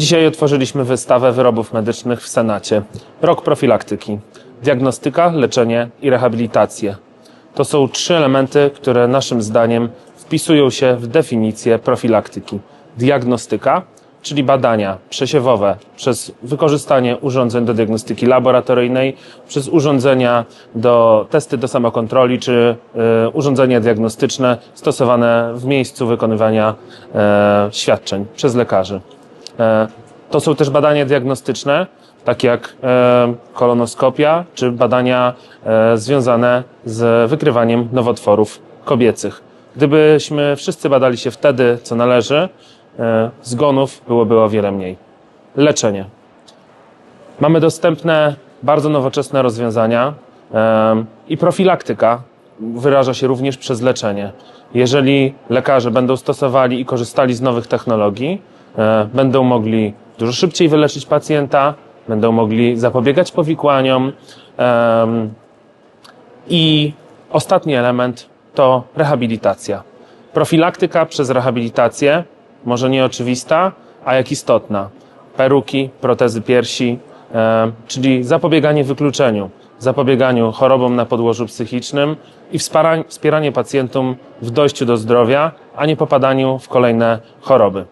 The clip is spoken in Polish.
Dzisiaj otworzyliśmy wystawę wyrobów medycznych w Senacie. Rok profilaktyki. Diagnostyka, leczenie i rehabilitację. To są trzy elementy, które naszym zdaniem wpisują się w definicję profilaktyki. Diagnostyka, czyli badania przesiewowe przez wykorzystanie urządzeń do diagnostyki laboratoryjnej, przez urządzenia do testy do samokontroli, czy y, urządzenia diagnostyczne stosowane w miejscu wykonywania e, świadczeń przez lekarzy. E, To są też badania diagnostyczne, takie jak e, kolonoskopia, czy badania e, związane z wykrywaniem nowotworów kobiecych. Gdybyśmy wszyscy badali się wtedy, co należy, zgonów byłoby o wiele mniej. Leczenie. Mamy dostępne bardzo nowoczesne rozwiązania i profilaktyka wyraża się również przez leczenie. Jeżeli lekarze będą stosowali i korzystali z nowych technologii, będą mogli dużo szybciej wyleczyć pacjenta, będą mogli zapobiegać powikłaniom. I ostatni element to rehabilitacja. Profilaktyka przez rehabilitację, może nie oczywista, a jak istotna. Peruki, protezy piersi, e, czyli zapobieganie wykluczeniu, zapobieganiu chorobom na podłożu psychicznym i wspieranie pacjentom w dojściu do zdrowia, a nie popadaniu w kolejne choroby.